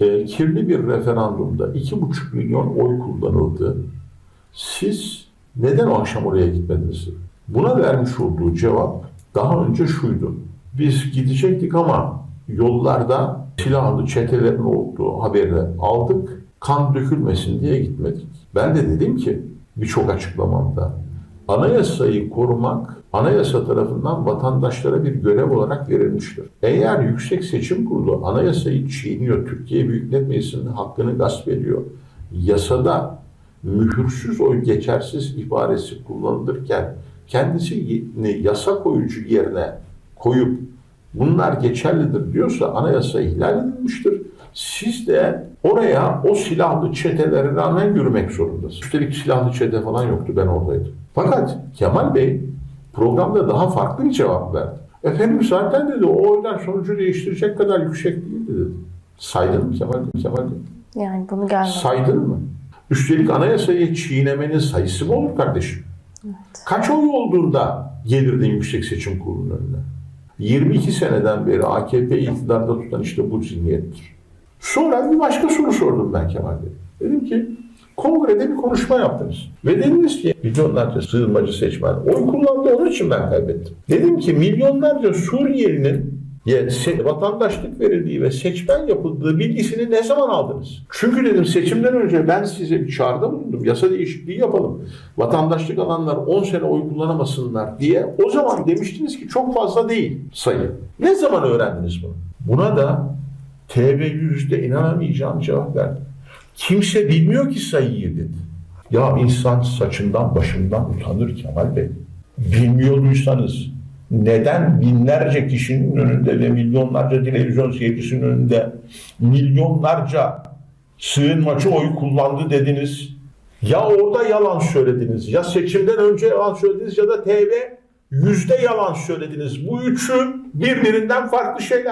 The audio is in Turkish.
e, kirli bir referandumda 2,5 milyon oy kullanıldı. Siz neden o akşam oraya gitmediniz? Buna vermiş olduğu cevap daha önce şuydu. Biz gidecektik ama yollarda silahlı çetelerin olduğu haberini aldık. Kan dökülmesin diye gitmedik. Ben de dedim ki birçok açıklamamda anayasayı korumak anayasa tarafından vatandaşlara bir görev olarak verilmiştir. Eğer Yüksek Seçim Kurulu anayasayı çiğniyor, Türkiye Büyük Millet Meclisi'nin hakkını gasp ediyor, yasada mühürsüz oy geçersiz ibaresi kullanılırken kendisini yasa koyucu yerine koyup bunlar geçerlidir diyorsa anayasa ihlal edilmiştir. Siz de oraya o silahlı çetelere rağmen yürümek zorundasınız. Üstelik silahlı çete falan yoktu ben oradaydım. Fakat Kemal Bey programda daha farklı bir cevap verdi. Efendim zaten dedi o oylar sonucu değiştirecek kadar yüksek değildi dedi. Saydın mı Kemal Bey? Kemal Bey? Yani bunu görmedim. Saydın mı? Üstelik anayasayı çiğnemenin sayısı mı olur kardeşim? Kaç oy olduğunda gelirdin Yüksek Seçim Kurulu'nun önüne? 22 seneden beri AKP iktidarda tutan işte bu zihniyettir. Sonra bir başka soru sordum ben Kemal Bey. Dedim ki kongrede bir konuşma yaptınız. Ve dediniz ki milyonlarca sığınmacı seçmen oy kullandı onun için ben kaybettim. Dedim ki milyonlarca Suriyelinin vatandaşlık verildiği ve seçmen yapıldığı bilgisini ne zaman aldınız? Çünkü dedim seçimden önce ben size bir çağrıda bulundum. Yasa değişikliği yapalım. Vatandaşlık alanlar 10 sene oy kullanamasınlar diye. O zaman demiştiniz ki çok fazla değil sayı. Ne zaman öğrendiniz bunu? Buna da TB100'de inanamayacağım cevap verdi. Kimse bilmiyor ki sayıyı dedi. Ya insan saçından başından utanır Kemal Bey. Bilmiyorduysanız neden binlerce kişinin önünde ve milyonlarca televizyon seyircisinin önünde milyonlarca sığınmacı oy kullandı dediniz? Ya orada yalan söylediniz, ya seçimden önce yalan söylediniz ya da TV yüzde yalan söylediniz. Bu üçü birbirinden farklı şeyler.